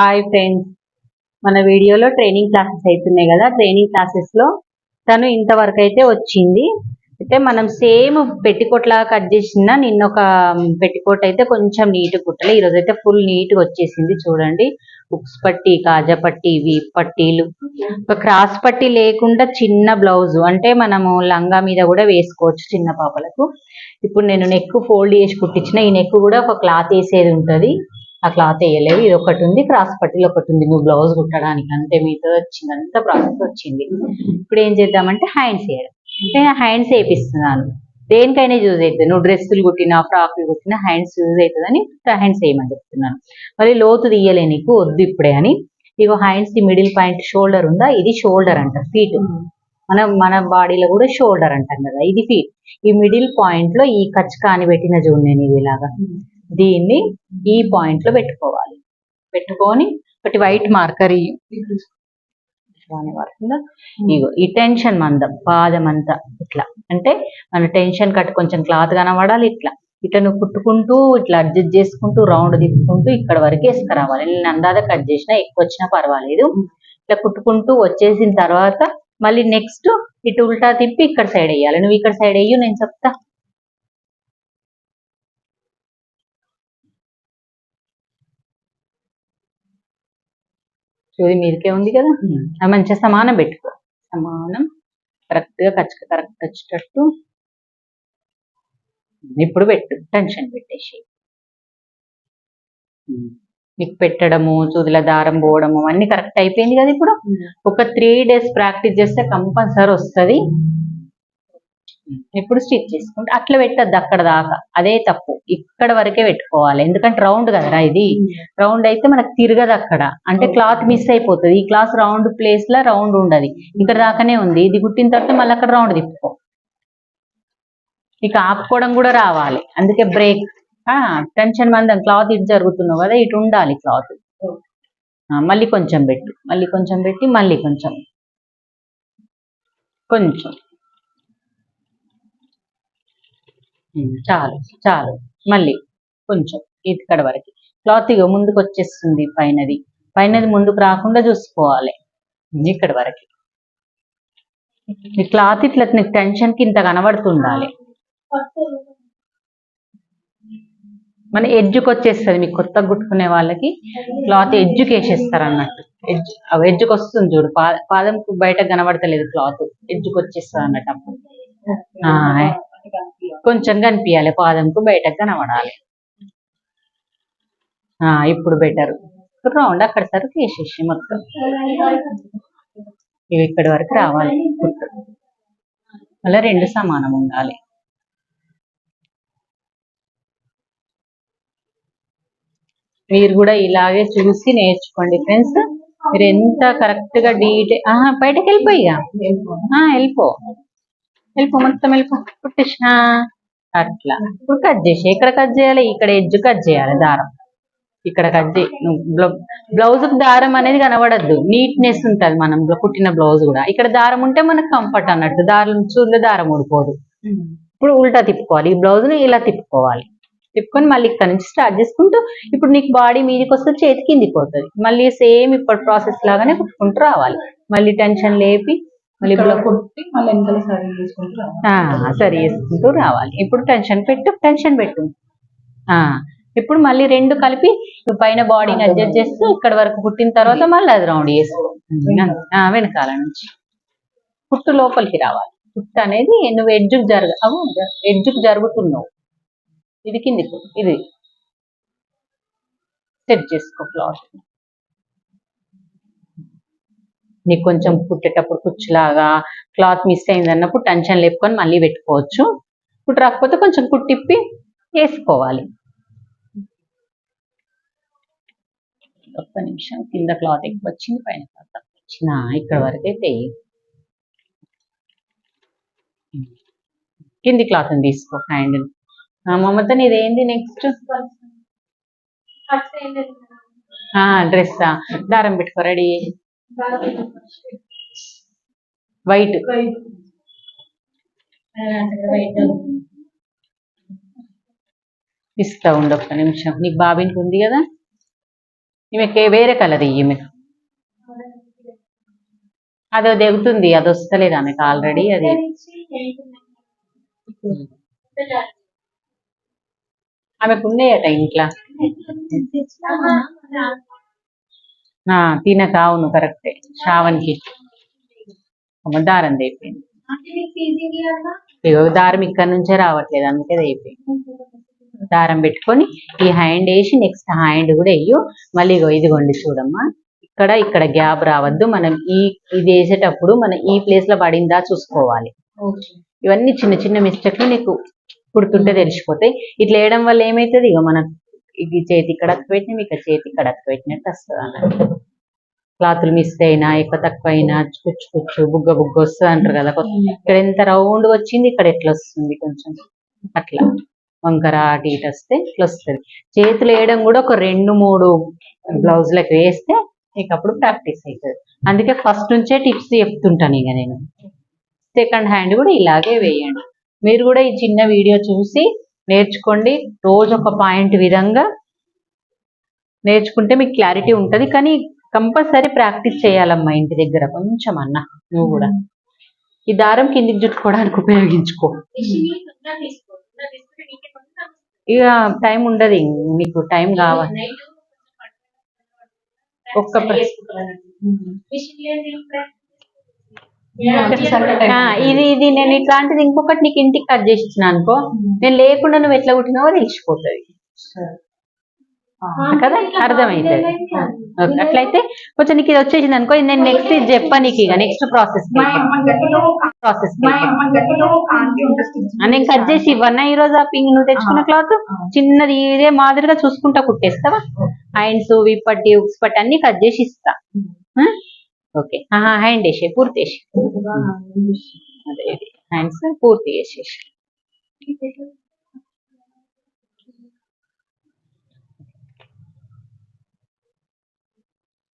Hi friends మన వీడియోలో training classes అవుతున్నాయి కదా. ట్రైనింగ్ క్లాసెస్లో తను ఇంతవరకు అయితే వచ్చింది. అయితే మనం సేమ్ పెట్టికోట్ లాగా కట్ చేసిన నిన్న ఒక పెట్టికోట్ అయితే కొంచెం నీట్ కుట్టలే. ఈరోజు అయితే ఫుల్ నీట్గా వచ్చేసింది. చూడండి. ఉక్స్ పట్టి కాజా పట్టి వీప్ పట్టీలు. ఒక క్రాస్ పట్టి లేకుండా చిన్న బ్లౌజ్ అంటే మనము లంగా మీద కూడా వేసుకోవచ్చు చిన్న పాపలకు. ఇప్పుడు నేను నెక్ ఫోల్డ్ చేసి కుట్టించిన. ఈ నెక్ కూడా ఒక క్లాత్ వేసేది ఉంటుంది. ఆ క్లాత్ వేయలేదు. ఇది ఒకటి ఉంది క్రాస్ పట్టీలు ఒకటి ఉంది నువ్వు బ్లౌజ్ కుట్టడానికి అంతే మీతో వచ్చింది అంత ప్రాసెస్ వచ్చింది. ఇప్పుడు ఏం చేద్దామంటే హ్యాండ్స్ వేయడం. అంటే హ్యాండ్స్ వేపిస్తున్నాను. దేనికైనా యూజ్ అవుతుంది. నువ్వు డ్రెస్సులు కుట్టినా ఫ్రాక్లు కుట్టినా హ్యాండ్స్ యూజ్ అవుతుందని హ్యాండ్స్ వేయమని చెప్తున్నాను. మరి లోతు తీయలే నీకు వద్దు ఇప్పుడే అని. ఇగో హ్యాండ్స్ మిడిల్ పాయింట్ షోల్డర్ ఉందా? ఇది షోల్డర్ అంట ఫీట్. మన మన బాడీలో కూడా షోల్డర్ అంటాం కదా ఇది ఫీట్. ఈ మిడిల్ పాయింట్లో ఈ కచ్ కాని పెట్టిన చూడు నేను ఇవి ఇలాగా. దీన్ని ఈ పాయింట్లో పెట్టుకోవాలి. పెట్టుకొని ఒకటి వైట్ మార్కర్ పడుతుందా ఇగో ఈ టెన్షన్ మందం పాదం అంతా ఇట్లా. అంటే మన టెన్షన్ కట్ కొంచెం క్లాత్ కనబడాలి ఇట్లా. ఇట్లా నువ్వు కుట్టుకుంటూ ఇట్లా అడ్జస్ట్ చేసుకుంటూ రౌండ్ తిప్పుకుంటూ ఇక్కడ వరకు వేసుకురావాలి. నేను అందాద కట్ చేసినా ఎక్కువ వచ్చినా పర్వాలేదు. ఇట్లా కుట్టుకుంటూ వచ్చేసిన తర్వాత మళ్ళీ నెక్స్ట్ ఇటు ఉల్టా తిప్పి ఇక్కడ సైడ్ వేయాలి. నువ్వు ఇక్కడ సైడ్ వేయు నేను చెప్తా. చూది మీదకే ఉంది కదా? అది మంచిగా సమానం పెట్టుకో సమానం. కరెక్ట్గా ఖర్చు కరెక్ట్ వచ్చేటట్టు ఇప్పుడు పెట్టు. టెన్షన్ పెట్టేసి. నీకు పెట్టడము చూదుల దారం పోవడము అన్ని కరెక్ట్ అయిపోయింది కదా ఇప్పుడు? ఒక త్రీ డేస్ ప్రాక్టీస్ చేస్తే కంపల్సరీ వస్తుంది. ఇప్పుడు స్టిచ్ చేసుకుంటే అట్లా పెట్టద్దు అక్కడ దాకా. అదే తప్పు. ఇక్కడ వరకే పెట్టుకోవాలి. ఎందుకంటే రౌండ్ కదరా ఇది? రౌండ్ అయితే మనకు తిరగదు అక్కడ. అంటే క్లాత్ మిస్ అయిపోతుంది. ఈ క్లాత్ రౌండ్ ప్లేస్లో రౌండ్ ఉండదు. ఇక్కడ దాకానే ఉంది. ఇది కుట్టిన తర్వాత మళ్ళీ అక్కడ రౌండ్ తిప్పుకో. ఇక ఆపుకోవడం కూడా రావాలి. అందుకే బ్రేక్ టెన్షన్ మందం. క్లాత్ ఇటు జరుగుతున్నావు కదా ఇటు ఉండాలి క్లాత్. మళ్ళీ కొంచెం పెట్టు. మళ్ళీ కొంచెం పెట్టి మళ్ళీ కొంచెం. కొంచెం. చాలు చాలు. మళ్ళీ కొంచెం ఇక్కడ వరకు. క్లాత్ ఇగో ముందుకు వచ్చేస్తుంది పైనది. పైనది ముందుకు రాకుండా చూసుకోవాలి. ఇక్కడ వరకు. ఈ క్లాత్ ఇట్లా నీకు టెన్షన్కి ఇంత కనబడుతుండాలి. మన ఎడ్జుకి వచ్చేస్తుంది మీకు కొత్తగా కుట్టుకునే వాళ్ళకి. క్లాత్ ఎడ్జుకి వేసేస్తారు అన్నట్టు. ఎడ్జ్ ఎడ్జుకి వస్తుంది చూడు. పాదం బయట కనబడతలేదు క్లాత్ ఎడ్జుకి వచ్చేస్తుంది అన్నట్టు అప్పుడు. కొంచెం కనిపించాలి పాదంకు బయటకు కనబడాలి. ఆ, ఇప్పుడు బెటర్ రౌండ్ అక్కడ సరికి వేసేసి మొత్తం. ఇవి ఇక్కడి వరకు రావాలి. కుట్టు అలా రెండు సమానం ఉండాలి. మీరు కూడా ఇలాగే చూసి నేర్చుకోండి ఫ్రెండ్స్. మీరు ఎంత కరెక్ట్గా డీటెయిల్ ఆహా బయటకు వెళ్ళిపోయిగా వెళ్ళిపో. వెళ్ళిపో మొత్తం వెళ్ళిపో కుట్టేసిన. అట్లా. ఇప్పుడు కట్ చేసి ఎక్కడ కట్ చేయాలి ఇక్కడ ఎడ్జ్ కట్ చేయాలి దారం. ఇక్కడ కట్ చేయి బ్లౌజ్ దారం అనేది కనబడద్దు. నీట్నెస్ ఉంటుంది మనం కుట్టిన బ్లౌజ్ కూడా. ఇక్కడ దారం ఉంటే మనకు కంఫర్ట్ అన్నట్టు. దారం చూడలే దారం ఊడిపోదు. ఇప్పుడు ఉల్టా తిప్పుకోవాలి. ఈ బ్లౌజ్ని ఇలా తిప్పుకోవాలి. తిప్పుకొని మళ్ళీ ఇక్కడ నుంచి స్టార్ట్ చేసుకుంటూ ఇప్పుడు నీకు బాడీ మీదకి వస్తే చేతి కిందికి పోతుంది. మళ్ళీ సేమ్ ఇప్పుడు ప్రాసెస్ లాగానే కుట్టుకుంటూ రావాలి. మళ్ళీ టెన్షన్ లేపి మళ్ళీ కుట్టి సరి చేసుకుంటూ రావాలి. ఆ, సరి చేసుకుంటూ రావాలి. ఇప్పుడు టెన్షన్ పెట్టు టెన్షన్ పెట్టు. ఇప్పుడు మళ్ళీ రెండు కలిపి పైన బాడీని అడ్జస్ట్ చేస్తూ ఇక్కడ వరకు పుట్టిన తర్వాత మళ్ళీ అది రౌండ్ చేసుకో. వెనకాల. నుంచి. పుట్టు లోపలికి రావాలి. పుట్టు అనేది నువ్వు ఎడ్జుకు జరగ అవు ఎడ్జుకు జరుగుతున్నావు. ఇది కిందికి ఇది. సెట్ చేసుకో క్లాత్ నీకు కొంచెం కుట్టేటప్పుడు కుచ్చులాగా క్లాత్ మిస్ అయింది అన్నప్పుడు టెన్షన్ లేపుకొని మళ్ళీ పెట్టుకోవచ్చు. ఇప్పుడు రాకపోతే కొంచెం కుట్టిప్పి వేసుకోవాలి. ఒక్క నిమిషం కింద క్లాత్ ఎక్కువ వచ్చింది పైన క్లాత్ తక్కువ ఇక్కడ వరకు అయితే కింది క్లాత్ తీసుకో హ్యాండ్ మమత నీదేంది నెక్స్ట్? డ్రెస్ దారం పెట్టుకో రెడీ. వైట్ ఇస్తా ఉండు ఒక్క నిమిషం నీకు బాబిన్కి ఉంది కదా? ఈమెకి వేరే కలర్ ఇయ్యి అది అదో దిగుతుంది అది వస్తలేదు ఆమెకు ఆల్రెడీ అది. ఆమెకు ఉన్నాయట ఇంట్లో. తినక అవును కరెక్టే శ్రావణ్కి దారం అయిపోయింది ఇగో దారం ఇక్కడ నుంచే రావట్లేదు అందుకే అది అయిపోయింది దారం పెట్టుకొని ఈ హ్యాండ్ వేసి నెక్స్ట్ హ్యాండ్ కూడా వెయ్యు మళ్ళీ ఇగో ఇదిగోండి చూడమ్మా ఇక్కడ ఇక్కడ గ్యాప్ రావద్దు మనం ఈ ఇది వేసేటప్పుడు మనం ఈ ప్లేస్లో పడిందా చూసుకోవాలి ఇవన్నీ చిన్న చిన్న మిస్టేక్లు నీకు పుడుతుంటే తెలిసిపోతాయి ఇట్లా వేయడం వల్ల ఏమవుతుంది ఇక మన ఇది చేతి కడక్ పెట్టిన మీకు చేతి కడక్ పెట్టినట్టు వస్తుంది అన్నట్టు. క్లాతులు మిస్ అయినా ఎక్కువ తక్కువ అయినా కుచ్చు కుచ్చు బుగ్గ బుగ్గ వస్తుంది అంటారు కదా. ఇక్కడ ఎంత రౌండ్ వచ్చింది ఇక్కడ ఎట్లా వస్తుంది కొంచెం. అట్లా. వంకర అటు ఇటు వస్తే ఇట్లా వస్తుంది. చేతులు వేయడం కూడా ఒక రెండు మూడు బ్లౌజ్లకు వేస్తే నీకు అప్పుడు ప్రాక్టీస్ అవుతుంది అందుకే ఫస్ట్ నుంచే టిప్స్ చెప్తుంటాను ఇక నేను. సెకండ్ హ్యాండ్ కూడా ఇలాగే వేయండి. మీరు కూడా ఈ చిన్న వీడియో చూసి నేర్చుకోండి. రోజు ఒక పాయింట్ విధంగా నేర్చుకుంటే మీకు క్లారిటీ ఉంటుంది. కానీ కంపల్సరీ ప్రాక్టీస్ చేయాలమ్మా ఇంటి దగ్గర. కొంచెం అన్న నువ్వు కూడా. ఈ దారం కిందికి జుట్టుకోవడానికి ఉపయోగించుకో. ఇక టైం ఉండదు. నీకు టైం కావాలి. ఒక్క ఇది ఇది నేను ఇట్లాంటిది ఇంకొకటి నీకు ఇంటికి కట్ చేసి ఇచ్చిన అనుకో నేను లేకుండా నువ్వు ఎట్లా కుట్టినావో తెలిసిపోతుంది. కదా? అర్థమైతుంది ఓకే, అట్లయితే కొంచెం నీకు ఇది వచ్చేసింది అనుకో నేను నెక్స్ట్ ఇది చెప్పా నీకు ఇక నెక్స్ట్ ప్రాసెస్ ప్రాసెస్ నేను కట్ చేసి ఇవ్వన్నా ఈ రోజు ఆ పింగ్ నువ్వు తెచ్చుకున్న క్లాత్? చిన్నది ఇదే మాదిరిగా చూసుకుంటా కుట్టేస్తావా? హ్యాండ్స్ విప్పట్టి ఉక్స్ పట్టి అన్ని కట్ చేసి ఇస్తా. ఓకే. హ్యాండ్ వేసే పూర్తి వేసి హ్యాండ్స్ పూర్తి వేసేసి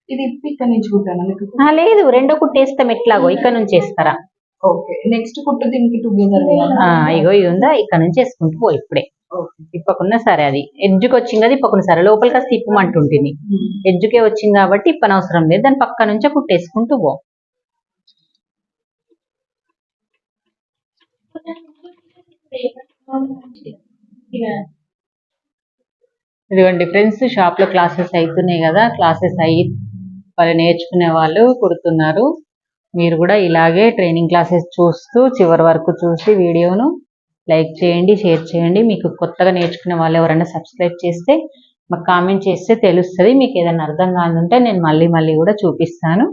ఇది ఇక్కడ నుంచి కుట్టాను లేదు. రెండో కుట్టేస్తాం ఎట్లాగో? ఇక్కడ నుంచి వేస్తారా? ఓకే. నెక్స్ట్ కుట్టు దీనికి టుగెదర్ ఇగో ఇది ఉందా? ఇక్కడ నుంచి వేసుకుంటూ పో ఇప్పుడే. ఇప్పకున్నా సరే అది. ఎడ్జుకి వచ్చింది కదా ఇప్పకున్నా సరే. లోపలికి వస్తే ఇప్పమంటుంటుంది ఎడ్జుకే వచ్చింది కాబట్టి ఇప్పనవసరం లేదు. దాని పక్క నుంచే కుట్టేసుకుంటూ పో. ఇదిగోండి ఫ్రెండ్స్ షాప్లో క్లాసెస్ అవుతున్నాయి కదా. క్లాసెస్ అయ్యి వాళ్ళు నేర్చుకునే వాళ్ళు కుడుతున్నారు. మీరు కూడా ఇలాగే ట్రైనింగ్ క్లాసెస్ చూస్తూ చివరి వరకు చూసి వీడియోను లైక్ చేయండి షేర్ చేయండి. మీకు కొత్తగా నేర్చుకునే వాళ్ళు ఎవరైనా సబ్స్క్రైబ్ చేస్తే మాకు కామెంట్ చేస్తే తెలుస్తుంది. మీకు ఏదైనా అర్థం కానుంటే నేను మళ్ళీ మళ్ళీ కూడా చూపిస్తాను.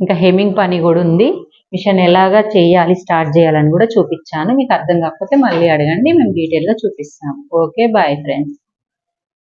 ఇంకా హెమింగ్ పని కూడా ఉంది. మిషన్ ఎలాగా చేయాలి స్టార్ట్ చేయాలని కూడా చూపించాను. మీకు అర్థం కాకపోతే మళ్ళీ అడగండి. మేము డీటెయిల్గా చూపిస్తాము. Okay bye friends.